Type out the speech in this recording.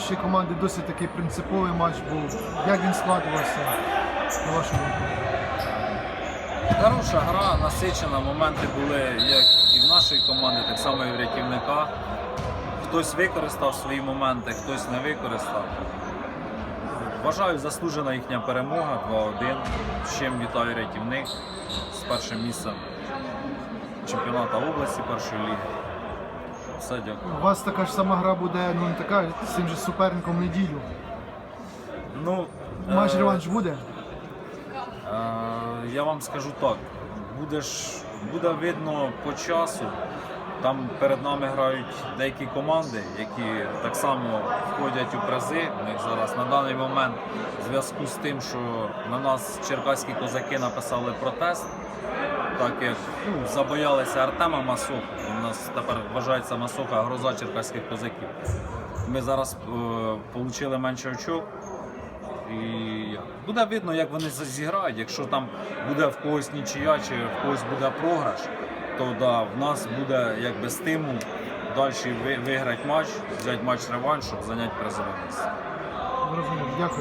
вашої команди досить такий принциповий матч був. Як він складувався, на вашу думку? Хороша гра, насичена, моменти були як і в нашої команди, так само і в рятівника. Хтось використав свої моменти, хтось не використав. Вважаю, заслужена їхня перемога 2-1. З чим вітаю рятівник з першим місцем чемпіоната області першої ліги. Все, дякую. У вас така ж сама гра буде, ну не така, з цим же суперником в неділю. Ну, Матч е, реванш буде? Е, Я вам скажу так, будеш, буде видно по часу. Там перед нами грають деякі команди, які так само входять у призи. У них зараз на даний момент в зв'язку з тим, що на нас черкаські козаки написали протест, так як ну, забоялися Артема Масоху. У нас тепер вважається Масоха гроза черкаських козаків. Ми зараз е, отримали менше очок. І буде видно, як вони зіграють. Якщо там буде в когось нічия чи в когось буде програш, то да, в нас буде якби стимул далі виграти матч, взяти матч реванш, щоб зайняти призове місце. Дякую.